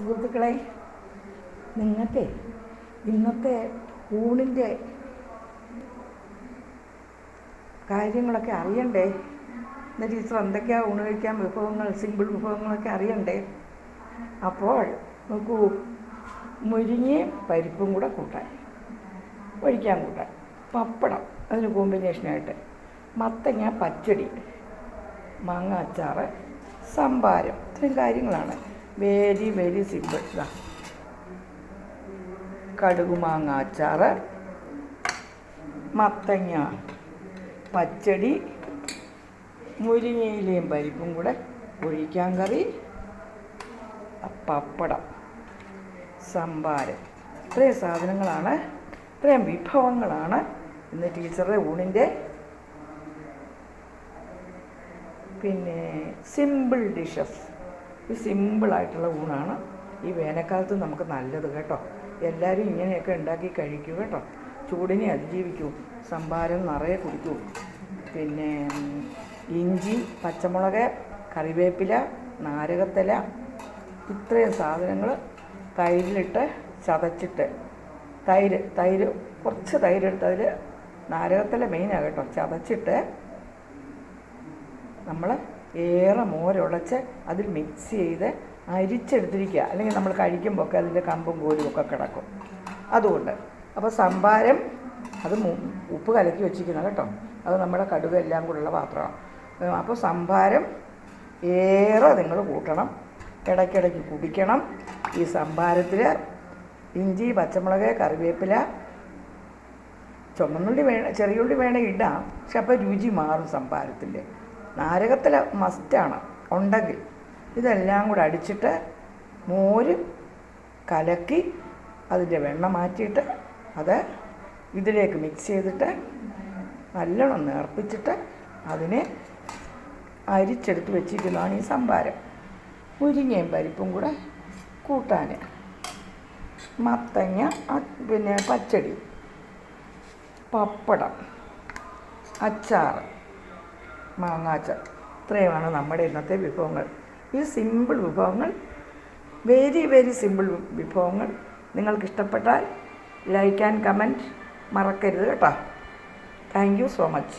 സുഹൃത്തുക്കളെ നിങ്ങൾക്ക് ഇന്നത്തെ ഊണിന്റെ കാര്യങ്ങളൊക്കെ അറിയണ്ടേ? എന്ന ടീച്ചർ എന്തൊക്കെയാണ് ഊണ് കഴിക്കാൻ വിഭവങ്ങൾ സിമ്പിൾ വിഭവങ്ങളൊക്കെ അറിയണ്ടേ? അപ്പോൾ നോക്കൂ മുരിങ്ങയും പരിപ്പും കൂടെ കൂട്ടാൻ ഒഴിക്കാൻ കൂട്ടാൻ പപ്പടം അതിന് കോമ്പിനേഷനായിട്ട് മത്തങ്ങ പച്ചടി മാങ്ങ അച്ചാറ് സംഭാരം ഇത്രയും കാര്യങ്ങളാണ്. വെരി വെരി സിമ്പിൾ ഇതാ കടുക് മാങ്ങ അച്ചാറ് മത്തങ്ങ പച്ചടി മുരിങ്ങയിലയും പരിപ്പും കൂടെ ഒഴിക്കാൻ കറി പപ്പടം സംഭാരം ഇത്രയും സാധനങ്ങളാണ് ഇത്രയും വിഭവങ്ങളാണ് ഇന്ന് ടീച്ചറുടെ ഊണിന്റെ. പിന്നെ സിമ്പിൾ ഡിഷസ് ഈ സിമ്പിളായിട്ടുള്ള ഊണാണ്. ഈ വേനൽക്കാലത്ത് നമുക്ക് നല്ലത് കേട്ടോ. എല്ലാവരും ഇങ്ങനെയൊക്കെ ഉണ്ടാക്കി കഴിക്കൂ കേട്ടോ. ചൂടിനെ അതിജീവിക്കൂ. സംഭാരം നിറയെ കുടിക്കൂ. പിന്നെ ഇഞ്ചി പച്ചമുളക് കറിവേപ്പില നാരകത്തില ഇത്രയും സാധനങ്ങൾ തൈരിലിട്ട് ചതച്ചിട്ട് തൈര് തൈര് കുറച്ച് തൈരെടുത്ത് അതിൽ നാരകത്തില മെയിനാണ് കേട്ടോ. ചതച്ചിട്ട് നമ്മൾ ഏറെ മോരുളച്ച് അതിൽ മിക്സ് ചെയ്ത് അരിച്ചെടുത്തിരിക്കുക. അല്ലെങ്കിൽ നമ്മൾ കഴിക്കുമ്പോൾ ഒക്കെ അതിന്റെ കമ്പും കോലും ഒക്കെ കിടക്കും. അതുകൊണ്ട്. അപ്പോൾ സംഭാരം അത് ഉപ്പ് കലക്കി വെച്ചിരിക്കണം കേട്ടോ. അത് നമ്മുടെ കടുക് എല്ലാം കൂടെയുള്ള പാത്രമാണ്. അപ്പോൾ സംഭാരം ഏറെ നിങ്ങൾ കൂട്ടണം. ഇടയ്ക്കിടയ്ക്ക് കുടിക്കണം. ഈ സംഭാരത്തിൽ ഇഞ്ചി പച്ചമുളക് കറിവേപ്പില ചുമന്നുള്ളി വേണ ചെറിയുള്ളി വേണേൽ ഇടാം. പക്ഷെ അപ്പോൾ രുചി മാറും സംഭാരത്തിന്റെ നാരകത്തില മസ്റ്റാണ് ഉണ്ടെങ്കിൽ ഇതെല്ലാം കൂടെ അടിച്ചിട്ട് മോര് കലക്കി അതിന്റെ വെണ്ണ മാറ്റിയിട്ട് അത് ഇതിലേക്ക് മിക്സ് ചെയ്തിട്ട് നല്ലോണം നേർപ്പിച്ചിട്ട് അതിനെ അരിച്ചെടുത്ത് വെച്ചിരിക്കുന്നതാണ് ഈ സംഭാരം. മുരിങ്ങയും പരിപ്പും കൂടെ കൂട്ടാൻ മത്തങ്ങ പിന്നെ പച്ചടി പപ്പടം അച്ചാർ മാങ്ങാച്ചാർ ഇത്രയുമാണ് നമ്മുടെ ഇന്നത്തെ വിഭവങ്ങൾ. ഈ സിമ്പിൾ വിഭവങ്ങൾ. വെരി വെരി സിമ്പിൾ വിഭവങ്ങൾ. നിങ്ങൾക്ക് ഇഷ്ടപ്പെട്ടാൽ ലൈക്ക് ആൻഡ് കമന്റ് മറക്കരുത് കേട്ടോ. Thank you so much